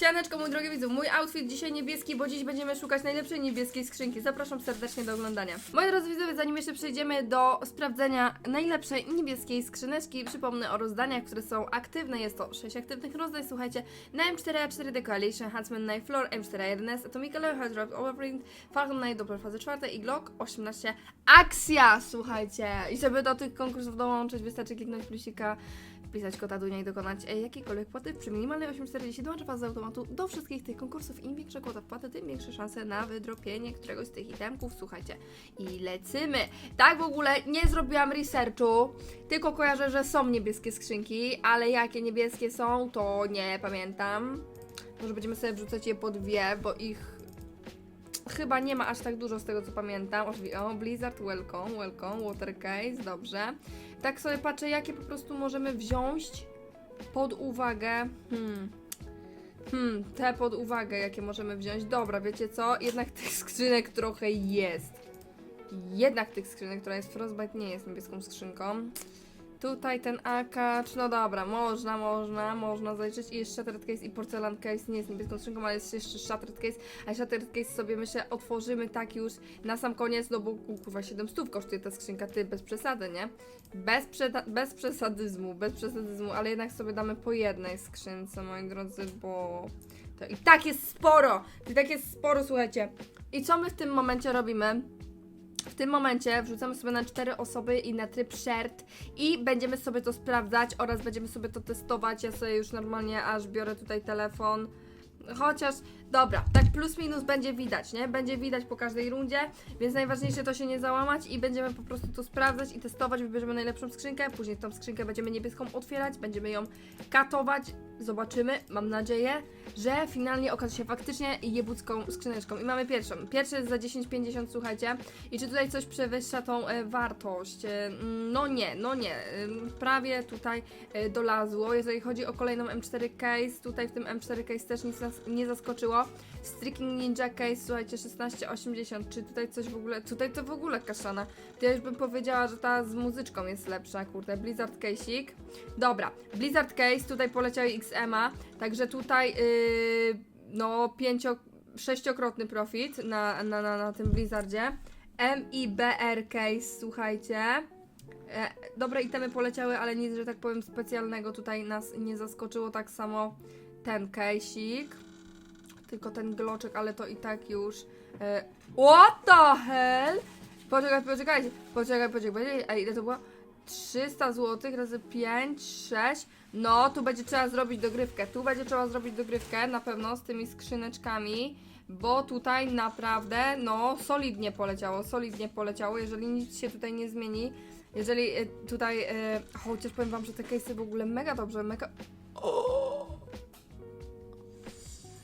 Cianeczko, mój drogi widzu, mój outfit dzisiaj niebieski, bo dziś będziemy szukać najlepszej niebieskiej skrzynki. Zapraszam serdecznie do oglądania. Moi drodzy widzowie, zanim jeszcze przejdziemy do sprawdzenia najlepszej niebieskiej skrzyneczki, przypomnę o rozdaniach, które są aktywne. Jest to 6 aktywnych rozdań, słuchajcie, na M4A4 The Coalition, Huntsman Night Floor, M4A11, Atomical Hard Rock Overprint, Falcon Night Doppler fazy 4 i Glock 18 Akcja, słuchajcie. I żeby do tych konkursów dołączyć, wystarczy kliknąć plusika wpisać kota Dunia i dokonać e, jakiejkolwiek płaty przy minimalnej 840 dołącza Was z automatu do wszystkich tych konkursów. Im większa kwota wpłaty, tym większe szanse na wydropienie któregoś z tych itemków. Słuchajcie, i lecymy. Tak w ogóle nie zrobiłam researchu, tylko kojarzę, że są niebieskie skrzynki, ale jakie niebieskie są, to nie pamiętam. Może będziemy sobie wrzucać je po dwie, bo ich chyba nie ma aż tak dużo z tego co pamiętam. O, Blizzard, welcome, welcome, water case, dobrze. Tak sobie patrzę, jakie po prostu możemy wziąć pod uwagę. Hmm. Hmm, te pod uwagę, jakie możemy wziąć. Dobra, wiecie co? Jednak tych skrzynek trochę jest. Jednak tych skrzynek, która jest Frostbite, nie jest niebieską skrzynką. Tutaj ten akacz, no dobra, można, można, można zajrzeć. I jest Shattered Case i Porcelain Case, nie jest niebieską skrzynką, ale jest jeszcze Shattered Case. A Shattered Case sobie myślę otworzymy tak już na sam koniec, no bo kurwa 700 kosztuje ta skrzynka, ty bez przesady, nie? Bez, bez przesadyzmu, bez przesadyzmu, ale jednak sobie damy po jednej skrzynce, moi drodzy, bo to i tak jest sporo! I tak jest sporo, słuchajcie. I co my w tym momencie robimy? Tym momencie wrzucamy sobie na cztery osoby i na tryb shared i będziemy sobie to sprawdzać oraz będziemy sobie to testować. Ja sobie już normalnie aż biorę tutaj telefon. Chociaż, dobra, tak plus minus będzie widać, nie? Będzie widać po każdej rundzie, więc najważniejsze to się nie załamać i będziemy po prostu to sprawdzać i testować. Wybierzemy najlepszą skrzynkę, później tą skrzynkę będziemy niebieską otwierać, będziemy ją katować, zobaczymy, mam nadzieję, że finalnie okaże się faktycznie jebucką skrzyneczką. I mamy pierwszą. Pierwszy jest za 10,50, słuchajcie. I czy tutaj coś przewyższa tą e, wartość? E, mm, no nie, no nie. E, prawie tutaj e, dolazło. Jeżeli chodzi o kolejną M4 case, tutaj w tym M4 case też nic nas nie zaskoczyło. Streaking Ninja case, słuchajcie, 16,80. Czy tutaj coś w ogóle... Tutaj to w ogóle kaszana. To ja już bym powiedziała, że ta z muzyczką jest lepsza, kurde. Blizzard case'ik. Dobra, Blizzard case, tutaj poleciały XM'a, także tutaj yy, no pięcio, sześciokrotny profit na, na, na, na tym Blizzardzie. MIBR case, słuchajcie. E, dobre itemy poleciały, ale nic, że tak powiem, specjalnego tutaj nas nie zaskoczyło. Tak samo ten case'ik. Tylko ten gloczek, ale to i tak już. E, what the hell? Poczekaj, poczekajcie. Poczekaj, poczekaj. A ile to było? 300 zł razy 5, 6. No, tu będzie trzeba zrobić dogrywkę. Tu będzie trzeba zrobić dogrywkę na pewno z tymi skrzyneczkami, bo tutaj naprawdę, no, solidnie poleciało, solidnie poleciało. Jeżeli nic się tutaj nie zmieni, jeżeli e, tutaj, e, chociaż powiem wam, że te case'y w ogóle mega dobrze, mega... O!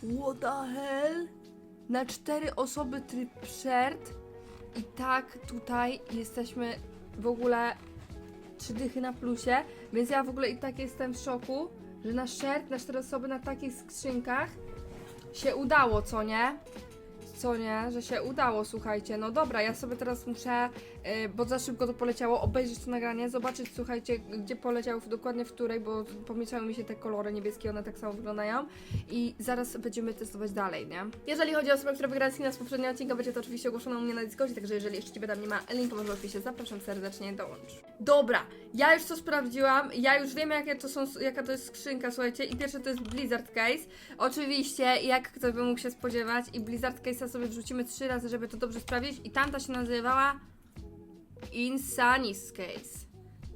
What the hell? Na cztery osoby tryb shared i tak tutaj jesteśmy w ogóle trzy dychy na plusie, więc ja w ogóle i tak jestem w szoku, że na shared, na cztery osoby na takich skrzynkach się udało, co nie? Co nie? Że się udało, słuchajcie. No dobra, ja sobie teraz muszę, yy, bo za szybko to poleciało, obejrzeć to nagranie, zobaczyć, słuchajcie, gdzie poleciało, dokładnie w której, bo pomieszały mi się te kolory niebieskie, one tak samo wyglądają i zaraz będziemy testować dalej, nie? Jeżeli chodzi o osobę, która wygrała z poprzedniego odcinka, będzie to oczywiście ogłoszone u mnie na Discordzie, także jeżeli jeszcze Ciebie tam nie ma, link może opisie, zapraszam serdecznie, dołącz. Dobra, ja już to sprawdziłam, ja już wiem jakie to są, jaka to jest skrzynka, słuchajcie, i pierwsze to jest Blizzard Case. Oczywiście, jak ktoś by mógł się spodziewać, i Blizzard Case'a sobie wrzucimy trzy razy, żeby to dobrze sprawdzić, i tamta się nazywała Insanis Case.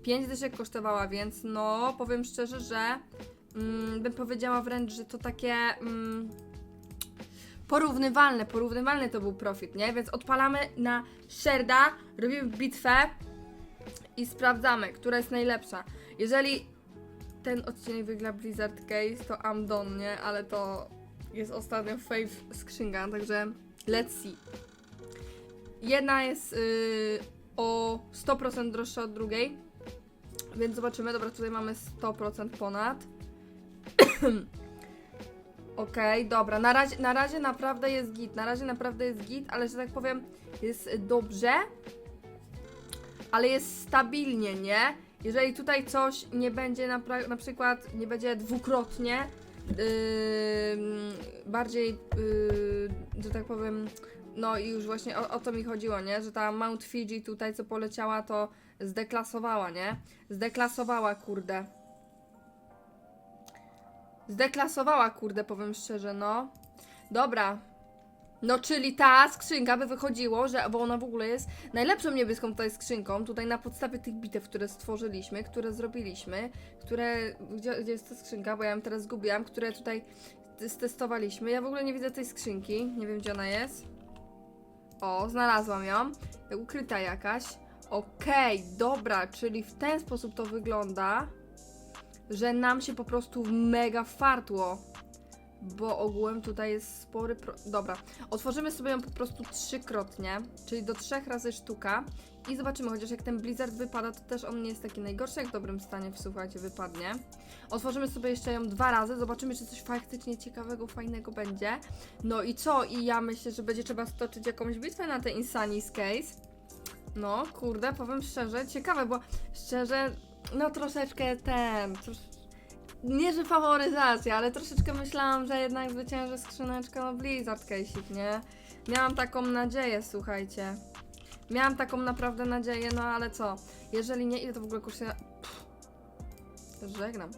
5 dyszek kosztowała, więc no, powiem szczerze, że mm, bym powiedziała wręcz, że to takie mm, porównywalne, porównywalny to był profit, nie? Więc odpalamy na Sherda, robimy bitwę i sprawdzamy, która jest najlepsza. Jeżeli ten odcinek wygra Blizzard Case, to I'm done, nie? Ale to jest ostatnio fave skrzynka, także let's see. Jedna jest yy, o 100% droższa od drugiej, więc zobaczymy. Dobra, tutaj mamy 100% ponad. Okej, dobra. Na razie, na razie naprawdę jest git. Na razie naprawdę jest git, ale że tak powiem, jest dobrze. Ale jest stabilnie, nie? Jeżeli tutaj coś nie będzie na, na przykład, nie będzie dwukrotnie, bardziej, yy, że tak powiem, no i już właśnie o, o to mi chodziło, nie? Że ta Mount Fiji tutaj, co poleciała, to zdeklasowała, nie? Zdeklasowała, kurde. Zdeklasowała, kurde, powiem szczerze, no. Dobra. No, czyli ta skrzynka by wychodziło, że, bo ona w ogóle jest najlepszą niebieską tutaj skrzynką, tutaj na podstawie tych bitew, które stworzyliśmy, które zrobiliśmy, które, gdzie, gdzie jest ta skrzynka, bo ja ją teraz zgubiłam, które tutaj stestowaliśmy. Ja w ogóle nie widzę tej skrzynki, nie wiem gdzie ona jest. O, znalazłam ją, ukryta jakaś. Okej, dobra, czyli w ten sposób to wygląda, że nam się po prostu mega fartło. Bo ogółem tutaj jest spory. Pro... Dobra, otworzymy sobie ją po prostu trzykrotnie, czyli do trzech razy sztuka. I zobaczymy, chociaż jak ten blizzard wypada, to też on nie jest taki najgorszy, jak w dobrym stanie, słuchajcie, wypadnie. Otworzymy sobie jeszcze ją dwa razy, zobaczymy, czy coś faktycznie ciekawego, fajnego będzie. No i co? I ja myślę, że będzie trzeba stoczyć jakąś bitwę na ten Insanis Case. No, kurde, powiem szczerze, ciekawe, bo szczerze, no troszeczkę ten, trosz... nie że faworyzacja, ale troszeczkę myślałam, że jednak zwycięży skrzyneczka no Blizzard Case'ik, nie? Miałam taką nadzieję, słuchajcie. Miałam taką naprawdę nadzieję, no ale co? Jeżeli nie, ile to w ogóle kosztuje? Pff, Żegnam.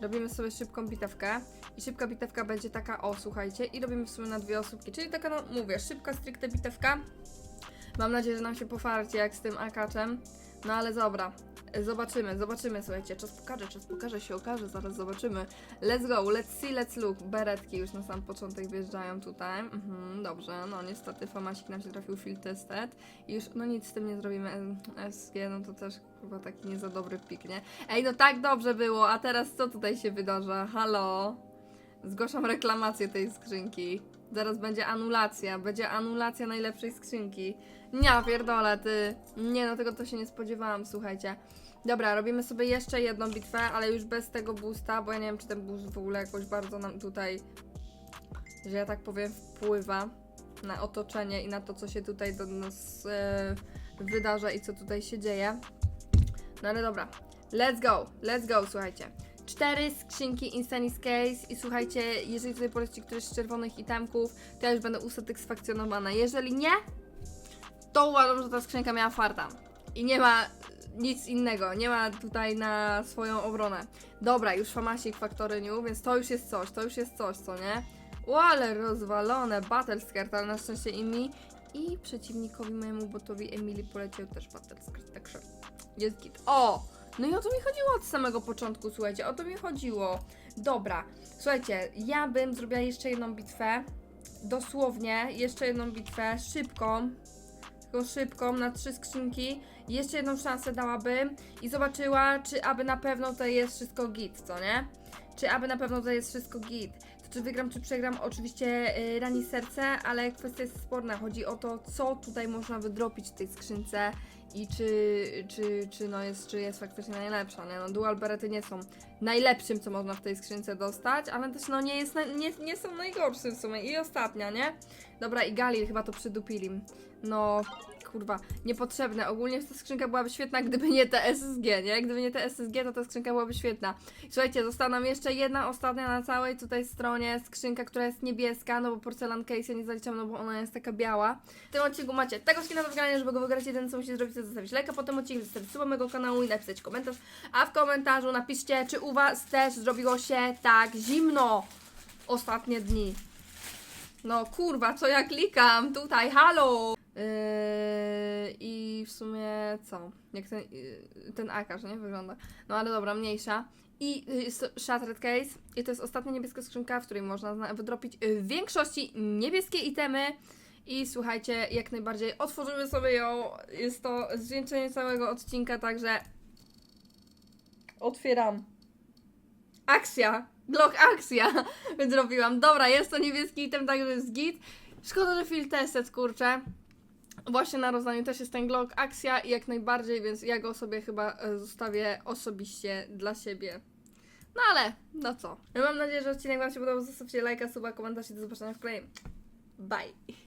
Robimy sobie szybką bitewkę i szybka bitewka będzie taka, o słuchajcie, i robimy w sumie na dwie osóbki, czyli taka, no mówię, szybka, stricte bitewka. Mam nadzieję, że nam się pofarci jak z tym akaczem. No ale dobra. Zobaczymy, zobaczymy, słuchajcie. Czas pokaże, czas pokaże, się okaże, zaraz zobaczymy. Let's go, let's see, let's look. Beretki już na sam początek wjeżdżają tutaj. Mhm, dobrze, no niestety famasik nam się trafił field tested. I już, no nic z tym nie zrobimy. SG, no to też chyba taki nie za dobry pik, nie? Ej, no tak dobrze było, a teraz co tutaj się wydarza? Halo? Zgłaszam reklamację tej skrzynki. Zaraz będzie anulacja, będzie anulacja najlepszej skrzynki. Nie, pierdolę, ty. Nie, no tego to się nie spodziewałam, słuchajcie. Dobra, robimy sobie jeszcze jedną bitwę, ale już bez tego boosta, bo ja nie wiem, czy ten boost w ogóle jakoś bardzo nam tutaj, że ja tak powiem, wpływa na otoczenie i na to, co się tutaj do nas e, wydarza i co tutaj się dzieje. No ale dobra, let's go, let's go, słuchajcie. Cztery skrzynki Instanis Case i słuchajcie, jeżeli tutaj poleci któryś z czerwonych itemków, to ja już będę usatysfakcjonowana. Jeżeli nie, to uważam, że ta skrzynka miała farta. I nie ma nic innego, nie ma tutaj na swoją obronę. Dobra, już famasik Factory New, więc to już jest coś, to już jest coś, co nie? O, ale rozwalone, Battle Skirt, ale na szczęście i mi i przeciwnikowi mojemu botowi Emily poleciał też Battle Skirt, także jest git. O! No i o to mi chodziło od samego początku, słuchajcie, o to mi chodziło. Dobra, słuchajcie, ja bym zrobiła jeszcze jedną bitwę, dosłownie, jeszcze jedną bitwę, szybką, tylko szybką, na trzy skrzynki, jeszcze jedną szansę dałabym i zobaczyła, czy aby na pewno to jest wszystko git, co nie? Czy aby na pewno to jest wszystko git. Czy wygram, czy przegram, oczywiście yy, rani serce, ale kwestia jest sporna. Chodzi o to, co tutaj można wydropić w tej skrzynce i czy, czy, czy, no jest, czy jest faktycznie najlepsza, nie? No dual berety nie są najlepszym, co można w tej skrzynce dostać, ale też no nie, jest, nie, nie są najgorszym w sumie. I ostatnia, nie? Dobra, i Galil chyba to przydupili. No, kurwa, niepotrzebne. Ogólnie ta skrzynka byłaby świetna, gdyby nie te SSG, nie? Gdyby nie te SSG, to ta skrzynka byłaby świetna. Słuchajcie, została nam jeszcze jedna ostatnia na całej tutaj stronie skrzynka, która jest niebieska, no bo porcelan case ja nie zaliczam, no bo ona jest taka biała. W tym odcinku macie tego skina do wygrania, żeby go wygrać, jeden co musicie zrobić, to zostawić lajka po tym odcinku, zostawić suba mojego kanału i napisać komentarz, a w komentarzu napiszcie, czy u Was też zrobiło się tak zimno ostatnie dni. No kurwa, co ja klikam tutaj, halo! Yy, I w sumie co? Jak ten, yy, ten akarz, nie? Wygląda. No ale dobra, mniejsza. I yy, Shattered Case. I to jest ostatnia niebieska skrzynka, w której można wydropić yy, w większości niebieskie itemy. I słuchajcie, jak najbardziej otworzymy sobie ją. Jest to zwieńczenie całego odcinka, także otwieram. Akcja! Glock akcja! Zrobiłam. Dobra, jest to niebieski item, także jest git. Szkoda, że field tested, kurczę. Właśnie na rozdaniu też jest ten Glock akcja i jak najbardziej, więc ja go sobie chyba e, zostawię osobiście dla siebie. No ale, no co. Ja mam nadzieję, że odcinek Wam się podobał. Zostawcie lajka, suba, komentarz i do zobaczenia w kolejnym. Bye!